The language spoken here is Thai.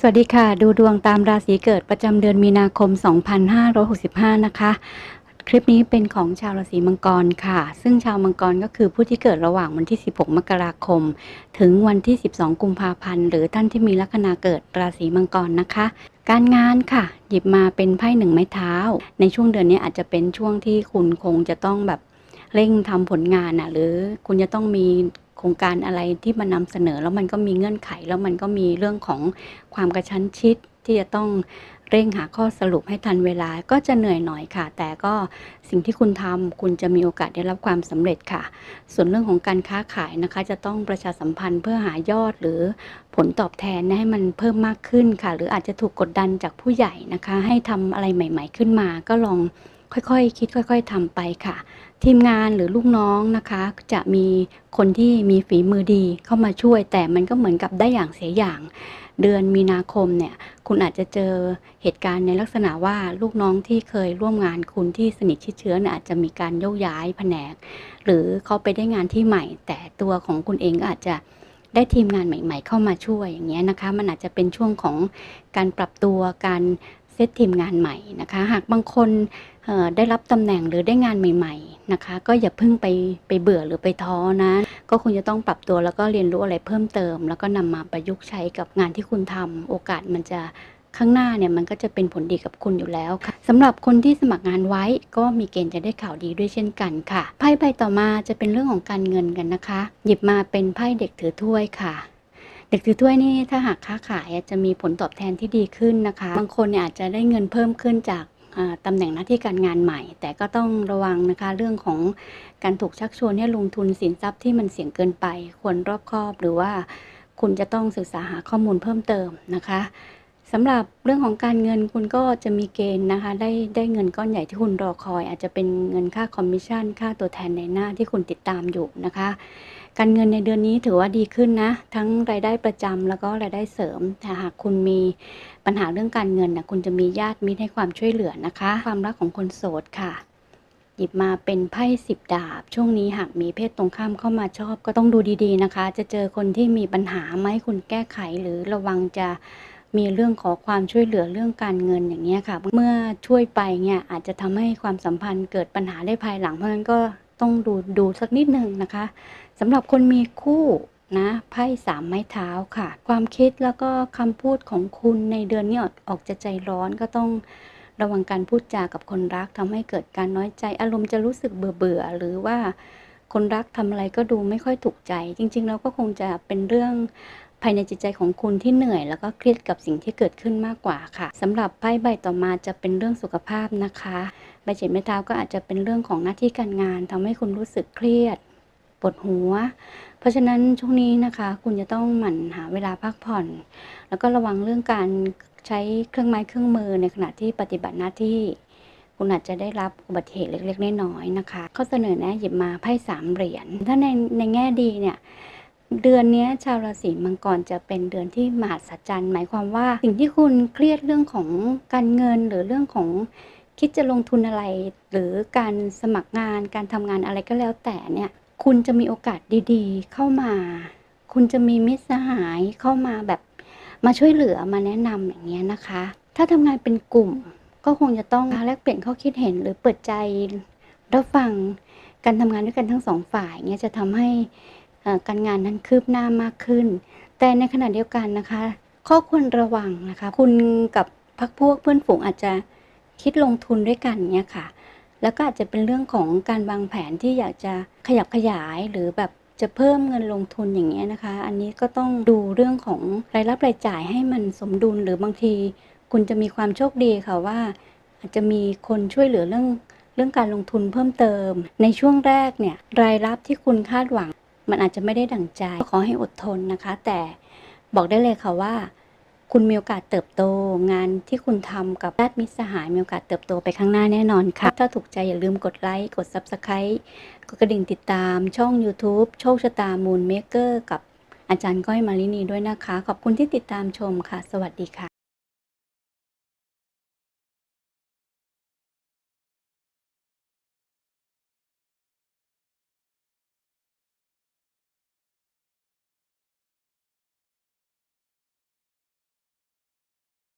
สวัสดีค่ะ ดูดวงตามราศีเกิดประจำเดือนมีนาคม 2565 นะคะ คลิปนี้เป็นของชาวราศีมังกรค่ะ ซึ่งชาวมังกรก็คือผู้ที่เกิดระหว่างวันที่ 16 มกราคม ถึงวันที่ 12 กุมภาพันธ์ หรือท่านที่มีลัคนาเกิดราศีมังกรนะคะ การงานค่ะ หยิบมาเป็นไพ่หนึ่งไม้เท้า ในช่วงเดือนนี้อาจจะเป็นช่วงที่คุณคงจะต้องแบบเร่งทำผลงานอะหรือคุณจะต้องมี โครงการอะไรที่มานำเสนอ แล้วมันก็มีเงื่อนไข แล้วมันก็มีเรื่องของความกระชั้นชิดที่จะต้องเร่งหาข้อสรุปให้ทันเวลาก็จะเหนื่อยหน่อยค่ะ แต่ก็สิ่งที่คุณทำคุณจะมีโอกาสได้รับความสำเร็จค่ะ ส่วนเรื่องของการค้าขายนะคะ จะต้องประชาสัมพันธ์เพื่อหายอดหรือผลตอบแทนให้มันเพิ่มมากขึ้นค่ะ หรืออาจจะถูกกดดันจากผู้ใหญ่นะคะ ให้ทำอะไรใหม่ ๆ ขึ้นมาก็ลอง ค่อยๆคิดค่อย ๆทำไปค่ะ ทีมงานหรือลูกน้องนะคะ จะมีคนที่มีฝีมือดีเข้ามาช่วย แต่มันก็เหมือนกับได้อย่างเสียอย่าง เดือนมีนาคมเนี่ย คุณอาจจะเจอเหตุการณ์ในลักษณะว่าลูกน้องที่เคยร่วมงานคุณที่สนิทชิดเชื้อเนี่ยอาจจะมีการโยกย้ายแผนก หรือเขาไปได้งานที่ใหม่ แต่ตัวของคุณเองก็อาจจะได้ทีมงานใหม่ ๆ เข้ามาช่วยอย่างเงี้ยนะคะ มันอาจจะเป็นช่วงของการปรับตัวการ เซตทีมงานใหม่นะคะ หากบางคนได้รับตำแหน่งหรือได้งานใหม่ ๆนะคะ ก็อย่าเพิ่งไปไปเบื่อหรือไปท้อนะ ก็คงจะต้องปรับตัวแล้วก็เรียนรู้อะไรเพิ่มเติม แล้วก็นำมาประยุกต์ใช้กับงานที่คุณทำโอกาสมันจะข้างหน้าเนี่ยมันก็จะเป็นผลดีกับคุณอยู่แล้วค่ะสำหรับคนที่สมัครงานไว้ก็มีเกณฑ์จะได้ข่าวดีด้วยเช่นกันค่ะ ไพ่ใบต่อมาจะเป็นเรื่องของการเงินกันนะคะ หยิบมาเป็นไพ่เด็กถือถ้วยค่ะ เด็กถือถ้วยนี่ถ้าหากค้าขายจะมีผลตอบแทนที่ดีขึ้นนะคะ บางคนเนี่ยอาจจะได้เงินเพิ่มขึ้นจากตำแหน่งหน้าที่การงานใหม่ แต่ก็ต้องระวังนะคะเรื่องของการถูกชักชวนให้ลงทุนสินทรัพย์ที่มันเสี่ยงเกินไป ควรรอบคอบหรือว่าคุณจะต้องศึกษาหาข้อมูลเพิ่มเติมนะคะสำหรับเรื่องของการเงินคุณก็จะมีเกณฑ์นะคะ ได้ได้เงินก้อนใหญ่ที่คุณรอคอย อาจจะเป็นเงินค่าคอมมิชชั่น ค่าตัวแทนในหน้าที่คุณติดตามอยู่นะคะ การเงินในเดือนนี้ถือว่าดีขึ้นนะ ทั้งรายได้ประจำแล้วก็รายได้เสริม แต่หากคุณมีปัญหาเรื่องการเงินนะคุณจะมีญาติมิตรให้ความช่วยเหลือนะคะ ความรักของคนโสดค่ะ หยิบมาเป็นไพ่สิบดาบ ช่วงนี้หากมีเพศตรงข้ามเข้ามาชอบก็ต้องดูดีๆนะคะ จะเจอคนที่มีปัญหาไหมให้คุณแก้ไขหรือระวังจะมีเรื่องขอความช่วยเหลือเรื่องการเงินอย่างเงี้ยค่ะ เมื่อช่วยไปเนี่ยอาจจะทำให้ความสัมพันธ์เกิดปัญหาได้ภายหลังเพราะฉะนั้นก็ต้องดูดูสักนิดนึงนะคะ สำหรับคนมีคู่นะไพ่สามไม้เท้าค่ะ ความคิดแล้วก็คำพูดของคุณในเดือนนี้ออกจะใจร้อนก็ต้องระวังการพูดจากับคนรักทำให้เกิดการน้อยใจ อารมณ์จะรู้สึกเบื่อเบื่อๆหรือว่าคนรักทำอะไรก็ดูไม่ค่อยถูกใจ จริง ๆ แล้วก็คงจะเป็นเรื่องภายในจิตใจของคุณที่เหนื่อย แล้วก็เครียดกับสิ่งที่เกิดขึ้นมากกว่าค่ะสำหรับไพ่ใบต่อมาจะเป็นเรื่องสุขภาพนะคะ ใบเจ็ดไม้เท้าก็อาจจะเป็นเรื่องของหน้าที่การงานทำให้คุณรู้สึกเครียด ปวดหัว เพราะฉะนั้นช่วงนี้นะคะ คุณจะต้องหมั่นหาเวลาพักผ่อน แล้วก็ระวังเรื่องการใช้เครื่องไม้เครื่องมือในขณะที่ปฏิบัติหน้าที่ คุณอาจจะได้รับอุบัติเหตุเล็กๆน้อยๆนะคะข้อเสนอแนะหยิบมาไพ่สามเหรียญถ้าในในแง่ดีเนี่ยเดือนนี้ชาวราศีมังกรจะเป็นเดือนที่มหัศจรรย์หมายความว่า สิ่งที่คุณเครียดเรื่องของการเงินหรือเรื่องของคิดจะลงทุนอะไร หรือการสมัครงานการทำงานอะไรก็แล้วแต่เนี่ย คุณจะมีโอกาสดีๆ เข้ามา คุณจะมีมิตรสหายเข้ามาแบบมาช่วยเหลือมาแนะนำอย่างเงี้ยนะคะ ถ้าทำงานเป็นกลุ่มก็คงจะต้องแลกเปลี่ยนข้อคิดเห็นหรือเปิดใจรับฟังการทำงานด้วยกันทั้งสองฝ่ายเงี้ยจะทำให้การงานนั้นคืบหน้ามากขึ้น แต่ในขณะเดียวกันนะคะ ข้อควรระวังนะคะ คุณกับพักพวกเพื่อนฝูงอาจจะคิดลงทุนด้วยกันเนี้ยค่ะ แล้วก็อาจจะเป็นเรื่องของการวางแผนที่อยากจะขยับขยายหรือแบบจะเพิ่มเงินลงทุนอย่างเงี้ยนะคะ อันนี้ก็ต้องดูเรื่องของรายรับรายจ่ายให้มันสมดุลหรือบางที คุณจะมีความโชคดีค่ะว่า อาจจะมีคนช่วยเหลือเรื่องเรื่องการลงทุนเพิ่มเติม ในช่วงแรกเนี่ยรายรับที่คุณคาดหวัง มันอาจจะไม่ได้ดั่งใจขอให้อดทนนะคะ แต่บอกได้เลยค่ะว่า คุณมีโอกาสเติบโต งานที่คุณทำกับญาติมิตรสหายมีโอกาสเติบโตไปข้างหน้าแน่นอนค่ะ ถ้าถูกใจอย่าลืมกดไลค์ กด Subscribe กดกระดิ่งติดตามช่อง YouTube โชคชะตามูลเมเกอร์กับอาจารย์ก้อยมาลินีด้วยนะคะ ขอบคุณที่ติดตามชมค่ะ สวัสดีค่ะ